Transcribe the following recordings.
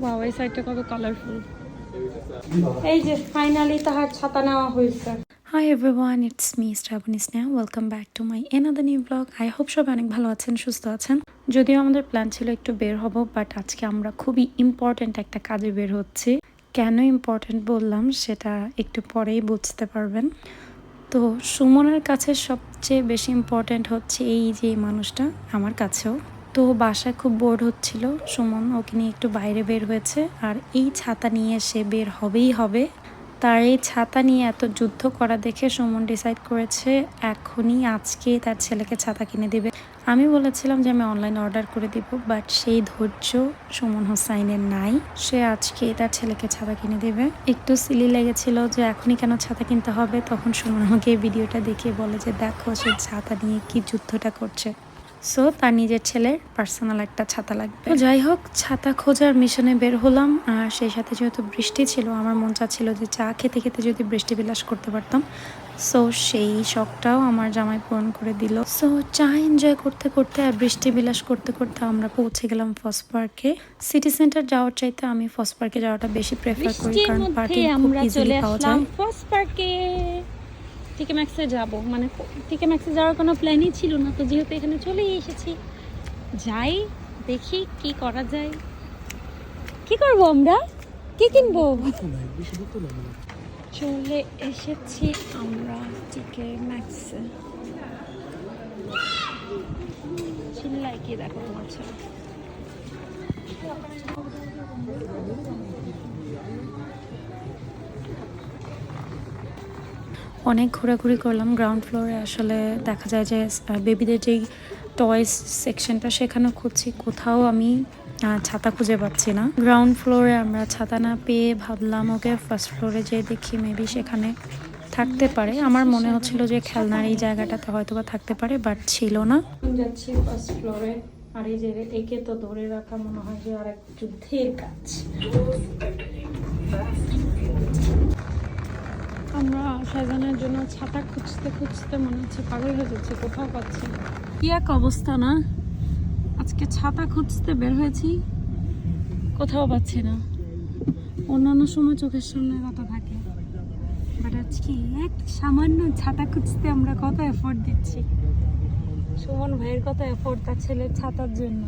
Wow এই সাইডটা কত কালারফুল এই যে ফাইনালি তাহার ছাতা নেওয়া হয়েছে। Hi everyone it's me Shraboni Sneha welcome back to my another new blog I hope সবাই অনেক ভালো আছেন, সুস্থ আছেন। যদিও আমাদের প্ল্যান ছিল একটু বের হব বাট আজকে আমরা খুবই ইম্পর্ট্যান্ট একটা কাজে বের হচ্ছি। কেন ইম্পর্ট্যান্ট বললাম, সেটা একটু পরেই বুঝতে পারবেন। তো সুমনের কাছে সবচেয়ে বেশি ইম্পর্ট্যান্ট হচ্ছে এই যে মানুষটা, আমার কাছেও। তো বাসায় খুব বোর্ড হচ্ছিল। সুমন ওকে নিয়ে একটু বাইরে বের হয়েছে। আর এই ছাতা নিয়ে সে বের হবেই হবে। তার এই ছাতা নিয়ে এত যুদ্ধ করা দেখে সুমন ডিসাইড করেছে, এখনই আজকে তার ছেলেকে ছাতা কিনে দেবে। আমি বলেছিলাম যে আমি অনলাইন অর্ডার করে দিব বাট সেই ধৈর্য সুমন হোসাইনের নাই। সে আজকে তার ছেলেকে ছাতা কিনে দেবে। একটু সিলি লেগেছিল যে এখনই কেন ছাতা কিনতে হবে? তখন সুমন আমাকে ভিডিওটা দেখে বলে যে, দেখো সে ছাতা নিয়ে কি যুদ্ধটা করছে। সো তার নিজের ছেলের পার্সোনাল একটা ছাতা লাগবে। তো যাই হোক ছাতা খোঁজার মিশনে বের হলাম আর সেই সাথে যেহেতু বৃষ্টি ছিল আমার মন চাচ্ছিল যে চা খেতে খেতে যদি বৃষ্টি বিলাস করতে পারতাম। সো সেই শখটাও আমার জামাই পূরণ করে দিল। সো চা এনজয় করতে করতে আর বৃষ্টি বিলাস করতে করতে আমরা পৌঁছে গেলাম ফস পার্কে সিটি সেন্টার যাওয়ার চাইতে আমি ফস পার্কে যাওয়াটা বেশি প্রেফার করি কারণ পার্কিং খুব ইজিলি পাওয়া যায়। ফার্স্ট পার্কে টিকে ম্যাক্সে যাব। মানে টিকে ম্যাক্সে যাওয়ার কোনো প্ল্যানই ছিল না। তো যেহেতু এখানে চলেই এসেছি, যাই দেখি কি করা যায়। কি করব আমরা? কি কিনবো? চলে এসেছি আমরা টিকে ম্যাক্সে চিল্লাই কি দেখো তোমার ছেলে অনেক ঘোরাঘুরি করলাম। গ্রাউন্ড ফ্লোরে আসলে দেখা যায় যে বেবিদের যেই টয়েস সেকশনটা সেখানে খুঁজছি, কোথাও আমি ছাতা খুঁজে পাচ্ছি না। গ্রাউন্ড ফ্লোরে আমরা ছাতা না পেয়ে ভাবলাম, ওকে ফার্স্ট ফ্লোরে যেয়ে দেখি মেবি সেখানে থাকতে পারে। আমার মনে হচ্ছিল যে খেলনার এই জায়গাটাতে হয়তো বা থাকতে পারে বাট ছিল না। যাচ্ছি ফার্স্ট ফ্লোরে আর এই যে একে তো ধরে রাখা মনে হয় যে আর এক যুদ্ধের কাজ। আমরা সাজানোর জন্য ছাতা খুঁজতে খুঁজতে মনে হচ্ছে পাগল হয়ে যাচ্ছে, কোথাও পাচ্ছি কি এক অবস্থা না? আজকে ছাতা খুঁজতে বের হয়েছি, কোথাও পাচ্ছি না। অন্যান্য সময় চোখের সামনে কথা থাকে। বাট আজকে এক সামান্য ছাতা খুঁজতে আমরা কত এফোর্ট দিচ্ছি। সুমন ভাইয়ের কত এফোর্ট তার ছেলের ছাতার জন্য।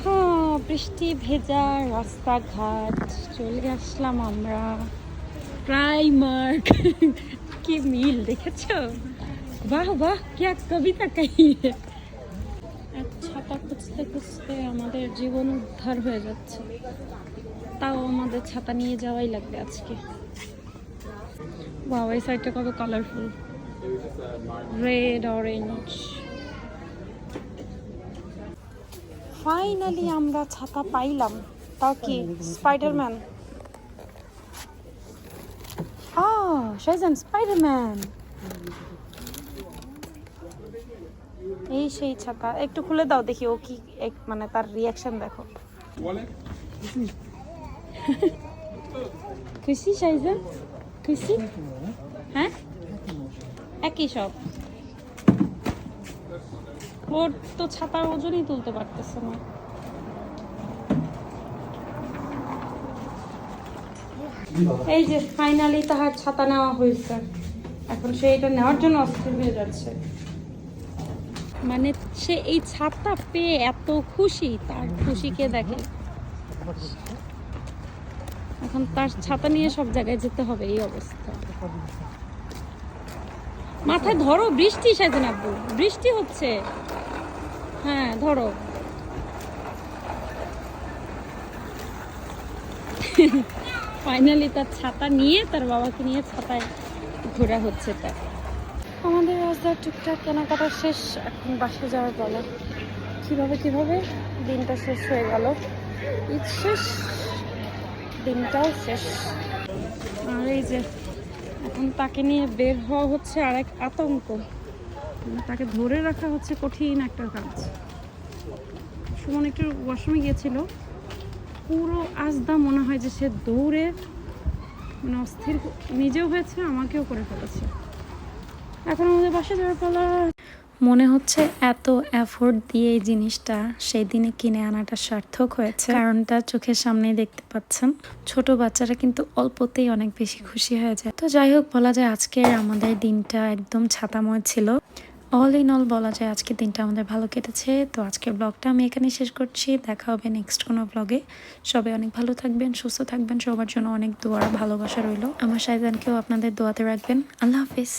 হ্যাঁ বৃষ্টি ভেজা রাস্তাঘাট, চলে আসলাম আমরা। প্রাইমার্ক কি মিল, দেখেছ? বাহ বাহ এক কবিতা কাহি এক ছাতা খুঁজতে খুঁজতে আমাদের জীবন উদ্ধার হয়ে যাচ্ছে। তাও আমাদের ছাতা নিয়ে যাওয়াই লাগবে আজকে। বাহ, এই সাইডটা কত কালারফুল রেড অরেঞ্জ ফাইনালি আমরা ছাতা পাইলাম। তাও কি? স্পাইডারম্যান আ শাইজান স্পাইডারম্যান এই সেই ছাতা একটু খুলে দাও দেখি ও কি এক- মানে তার রিয়াকশন দেখো। খুশি শাইজান খুশি? হ্যাঁ? একই সব। ওর তো ছাতার ওজনই তুলতে পারতেছে না। এই যে ফাইনালি তাহার ছাতা নেওয়া হয়েছে। এখন সে এটা নেওয়ার জন্য অস্থির হয়ে যাচ্ছে। মানে সে এই ছাতা পেয়ে এত খুশি, তার খুশিকে দেখে? এখন তার ছাতা নিয়ে সব জায়গায় যেতে হবে, এই অবস্থা। মাথায় ধরো, বৃষ্টি সাজেন আব্বু, বৃষ্টি হচ্ছে। হ্যাঁ ধরো। ফাইনালি তার ছাতা নিয়ে তার বাবাকে নিয়ে ছাতায় ঘোরা হচ্ছে তার। আমাদের রাস্তার টুকটাক কেনাকাটা শেষ এখন বাসে যাওয়ার বলে কীভাবে কীভাবে? দিনটা শেষ হয়ে গেল। ঈদ শেষ দিনটাও শেষ। আর এই যে এখন তাকে নিয়ে বের হওয়া হচ্ছে আর এক আতঙ্ক। তাকে ধরে রাখা হচ্ছে কঠিন একটা কাজ। সুমন একটু ওয়াশরুমে গিয়েছিল। পুরো আজদা মনে হয় যে সে দৌড়ে মানে অস্থির নিজেও হয়েছে, আমাকেও করে ফেলেছে। এখন আমাদের বাসা যাওয়ার পালা। মনে হচ্ছে এত এফোর্ট দিয়ে এই জিনিসটা সেই দিনে কিনে আনাটা সার্থক হয়েছে। কারণটা চোখের সামনেই দেখতে পাচ্ছেন। ছোট বাচ্চারা কিন্তু অল্পতেই অনেক বেশি খুশি হয়ে যায়। তো যাই হোক, বলা যায় আজকের আমাদের দিনটা একদম ছাতাময় ছিল। অল ইন অল বলা যায় আজকের দিনটা আমাদের ভালো কেটেছে। তো আজকের ব্লগটা আমি এখানে শেষ করছি। দেখা হবে নেক্সট কোনো ব্লগে সবাই অনেক ভালো থাকবেন, সুস্থ থাকবেন। সবার জন্য অনেক দোয়ার ভালোবাসা রইল। আমার সাইজানকেও আপনাদের দোয়াতে রাখবেন। আল্লাহ হাফিজ।